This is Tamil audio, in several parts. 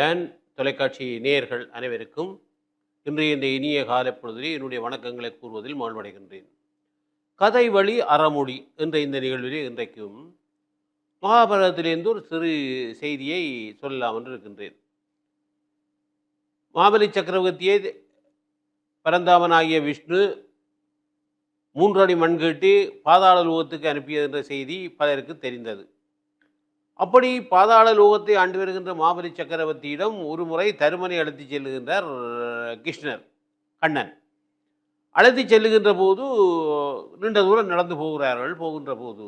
லேன் தொலைக்காட்சி நேயர்கள் அனைவருக்கும் இன்றைய இந்த இனிய காலை பொழுதிலே என்னுடைய வணக்கங்களை கூறுவதில் மகிழ்வடைகின்றேன். கதை வழி அறமொழி என்ற இந்த நிகழ்விலே இன்றைக்கும் மகாபாரதத்திலிருந்து ஒரு சிறு செய்தியை சொல்லலாம் என்று இருக்கின்றேன். மாபலி சக்கரவர்த்தியை பரந்தாமனாகிய விஷ்ணு மூன்றடி மண் கேட்டு பாதாள லோகத்துக்கு அனுப்பியது என்ற செய்தி பலருக்கு தெரிந்தது. அப்படி பாதாள லோகத்தை ஆண்டு வருகின்ற மாபலி சக்கரவர்த்தியிடம் ஒரு முறை தருமனை அழைத்து செல்லுகின்றார் கிருஷ்ணர் கண்ணன். அழைத்து செல்லுகின்ற போது நீண்ட தூரம் நடந்து போகிறார்கள். போகின்ற போது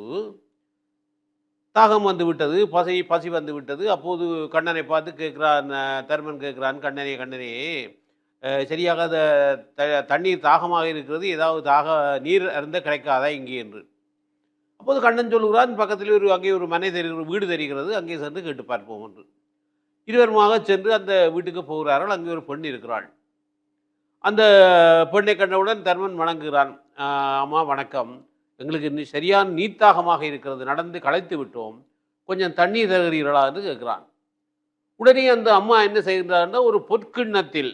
தாகம் வந்து விட்டது பசி பசி வந்து விட்டது. அப்போது கண்ணனை பார்த்து கேட்குறான் தருமன் கேட்குறான் கண்ணனே கண்ணனே சரியாக த தண்ணீர் தாகமாக இருக்கிறது. ஏதாவது தாக நீர் அருந்த கிடைக்காதா இங்கே? என்று. அப்போது கண்ணன் சொல்லுகிறான் பக்கத்தில் ஒரு அங்கே ஒரு மனை தெரிகிற வீடு தெரிகிறது அங்கே சென்று கேட்டு பார்ப்போம் என்று இருவருமாக சென்று அந்த வீட்டுக்கு போகிறார்கள் அங்கே ஒரு பெண் இருக்கிறாள். அந்த பெண்ணை கண்டவுடன் தர்மன் வணங்குகிறான் அம்மா வணக்கம். எங்களுக்கு இன்னும் சரியான நீத்தாகமாக இருக்கிறது நடந்து களைத்து விட்டோம். கொஞ்சம் தண்ணீர் தருகிறீர்களா? என்று கேட்கிறான். உடனே அந்த அம்மா என்ன செய்கின்றார்னா ஒரு பொற்கிண்ணத்தில்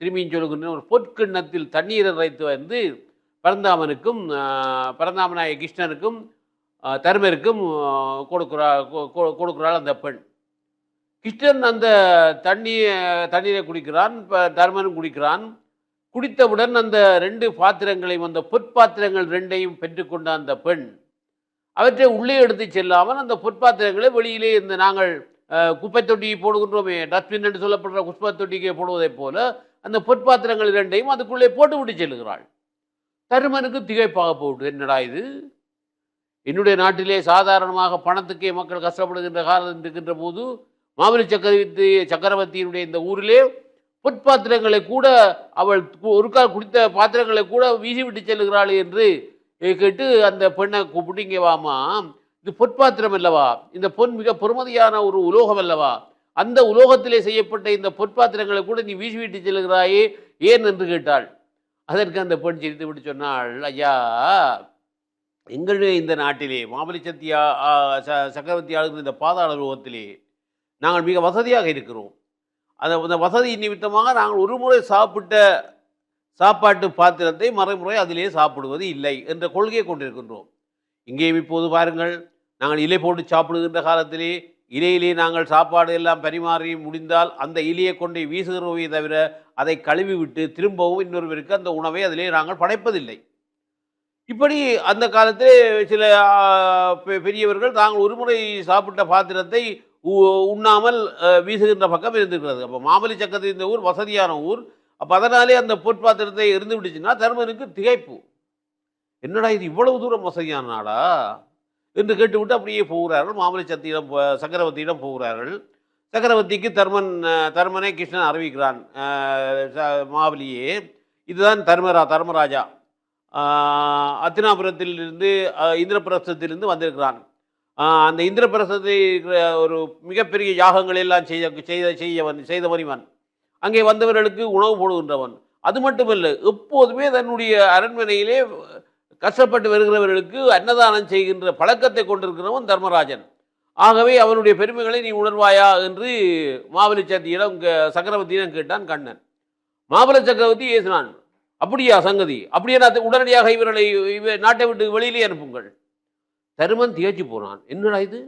திரும்பியும் சொல்லுகின்ற ஒரு பொற்கிண்ணத்தில் தண்ணீரை வைத்து வந்து பரந்தாமனுக்கும் பரந்தாமனாய கிருஷ்ணனுக்கும் தருமருக்கும் கொடுக்குறா கொடுக்குறாள் கொ- கொ- கொடுக்கிறாள் அந்த பெண். கிருஷ்ணன் அந்த தண்ணி தண்ணீரை குடிக்கிறான் இப்போ தருமனும் குடிக்கிறான். குடித்தவுடன் அந்த ரெண்டு பாத்திரங்களையும் அந்த பொற்பாத்திரங்கள் ரெண்டையும் பெற்றுக்கொண்ட அந்த பெண் அவற்றை உள்ளே எடுத்து செல்லாமல் அந்த பொற்பாத்திரங்களை வெளியிலே இந்த நாங்கள் குப்பை தொட்டியை போடுகின்றோமே டஸ்ட்பின் என்று சொல்லப்படுற குப்பை தொட்டிக்கு போடுவதைப் போல அந்த பொற்பாத்திரங்கள் இரண்டையும் அதுக்குள்ளே போட்டு விட்டு செல்கிறாள். தருமனுக்கு திகைப்பாக போட்டு என்னடா இது? என்னுடைய நாட்டிலே சாதாரணமாக பணத்துக்கே மக்கள் கஷ்டப்படுகின்ற காலம் இருக்கின்ற போது மாபலி சக்கரவர்த்தி சக்கரவர்த்தியினுடைய இந்த ஊரிலே பொற்பாத்திரங்களை கூட அவள் ஒருக்கால் ஒரு கால் குடித்த பாத்திரங்களை கூட வீசி விட்டு செல்கிறாள் என்று கேட்டு அந்த பெண்ணை கூப்பிட்டிங்க வாமா இது பொற்பாத்திரம் அல்லவா? இந்த பொன் மிக பொறுமதியான ஒரு உலோகம் அல்லவா? அந்த உலோகத்திலே செய்யப்பட்ட இந்த பொற்பாத்திரங்களை கூட நீ வீசி விட்டு செல்கிறாயே ஏன்? என்று கேட்டாள். அதற்கு அந்த பெண் சிரித்து விட்டு சொன்னாள் ஐயா எங்களுடைய இந்த நாட்டிலே மாபலி சத்தியா ச- சக்கரவர்த்தி ஆளுகிற இந்த பாதாள லோகத்திலே நாங்கள் மிக வசதியாக இருக்கிறோம். அந்த அந்த வசதி நிமித்தமாக நாங்கள் ஒரு முறை சாப்பிட்ட சாப்பாட்டு பாத்திரத்தை மறைமுறை அதிலே சாப்பிடுவது இல்லை என்ற கொள்கையை கொண்டிருக்கின்றோம். இங்கேயும் இப்போது பாருங்கள் நாங்கள் இலை போட்டு சாப்பிடுகின்ற காலத்திலே இலையிலே நாங்கள் சாப்பாடு எல்லாம் பரிமாறி முடிந்தால் அந்த இலையை கொண்டு வீசுகிறோமே தவிர அதை கழுவி விட்டு திரும்பவும் இன்னொருவருக்கு அந்த உணவை அதிலே நாங்கள் படைப்பதில்லை. இப்படி அந்த காலத்திலே சில பெ- பெரியவர்கள் தாங்கள் ஒருமுறை சாப்பிட்ட பாத்திரத்தை உ- உண்ணாமல் வீசுகின்ற பக்கம் இருந்திருக்கிறது. அப்போ மாமலி சக்கரத்து இந்த ஊர் வசதியான ஊர். அப்போ அதனாலே அந்த பொற்பாத்திரத்தை இருந்து விட்டுச்சுன்னா தர்மனுக்கு திகைப்பு. என்னடா இது இவ்வளவு தூரம் வசதியான நாடா? என்று கேட்டுவிட்டு அப்படியே போகிறார்கள். மாமலி சத்தியிடம் சக்கரவர்த்தியிடம் போகிறார்கள். சக்கரவர்த்திக்கு தர்மன் தர்மனை கிருஷ்ணன் அறிவிக்கிறான். ச- மாவலியே. இதுதான் தர்மரா தர்மராஜா. அத்தினாபுரத்திலிருந்து இந்திரபிரசத்திலிருந்து வந்திருக்கிறான் அந்த இந்திரபிரசத்தை இருக்கிற ஒரு மிகப்பெரிய யாகங்கள் எல்லாம் செய்ய செய்த செய்யவன் செய்தவன் இவன் அங்கே வந்தவர்களுக்கு உணவு போடுகின்றவன். அது மட்டுமல்ல எப்போதுமே தன்னுடைய அரண்மனையிலே கஷ்டப்பட்டு வருகிறவர்களுக்கு அன்னதானம் செய்கின்ற பழக்கத்தை கொண்டிருக்கிறவன் தர்மராஜன். ஆகவே அவனுடைய பெருமைகளை நீ உணர்வாயா என்று மாவலி சத்தியிடம் சக்கரவர்த்தியிடம் கேட்டான் கண்ணன். மாபல சக்கரவர்த்தி ஏசினான் அப்படியா சங்கதி? அப்படியே நான் உடனடியாக இவர்களை நாட்டை விட்டு வெளியிலே அனுப்புங்கள். தருமன் தியேச்சு போனான். என்னடா இது?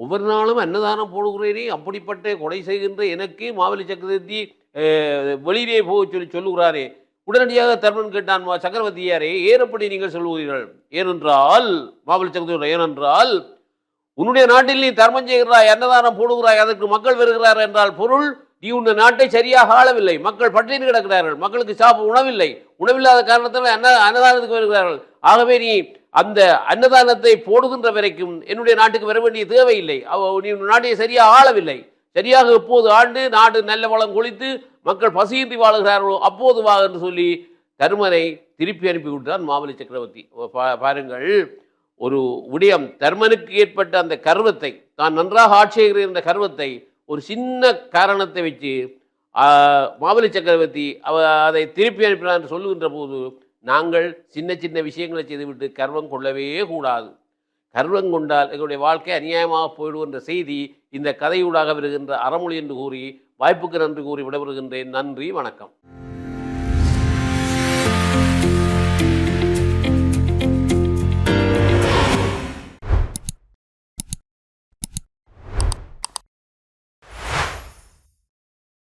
ஒவ்வொரு நாளும் அன்னதானம் போடுகிறேனே அப்படிப்பட்ட கொலை செய்கின்ற எனக்கு மாவலி சக்கரவர்த்தி வெளியிலே போக சொல்லி சொல்லுகிறாரே. உடனடியாக தர்மன் கேட்டான் "மா- சக்கரவர்த்தியாரே ஏன் அப்படி நீங்கள் சொல்லுகிறீர்கள்? ஏனென்றால் மாவலி சக்கரவர்த்தி ஏனென்றால் உன்னுடைய நாட்டில் நீ தர்மம் செய்கிறாய் அன்னதானம் போடுகிறாய் அதற்கு மக்கள் வருகிறார் என்றால் பொருள் உன்னை நாட்டை சரியாக ஆளவில்லை. மக்கள் பட்டினி கிடக்கிறார்கள். மக்களுக்கு சாப்பிட உணவில்லை. உணவில்லாத காரணத்தால் அன்ன அன்னதானத்துக்கு வருகிறார்கள். ஆகவே நீ அந்த அன்னதானத்தை போடுகின்ற வரைக்கும் என்னுடைய நாட்டுக்கு வர வேண்டிய தேவையில்லை. அவ- நீ உன் நாட்டை சரியாக ஆளவில்லை. சரியாக எப்போது ஆண்டு நாடு நல்ல வளம் கொளித்து மக்கள் பசியின்றி வாழுகிறார்களோ அப்போது வா என்று சொல்லி தருமனை திருப்பி அனுப்பி விட்டான் மாமல்லி சக்கரவர்த்தி பா- பாருங்கள். ஒரு விடயம். தர்மனுக்கு ஏற்பட்ட அந்த கர்வத்தை தான் நன்றாக ஆட்சி செய்கிறேன் என்ற கர்வத்தை ஒரு சின்ன காரணத்தை வச்சு ஆஹ், மாவலி சக்கரவர்த்தி அவ அதை திருப்பி அனுப்பினார் என்று சொல்லுகின்ற போது நாங்கள் சின்ன சின்ன விஷயங்களை செய்துவிட்டு கர்வம் கொள்ளவே கூடாது. கர்வம் கொண்டால் எங்களுடைய வாழ்க்கை அநியாயமாக போயிடும் என்ற செய்தி இந்த கதையூடாக வருகின்ற அறமொழி என்று கூறி வாய்ப்புக்கு நன்றி கூறி விடைபெறுகின்றேன். நன்றி வணக்கம்.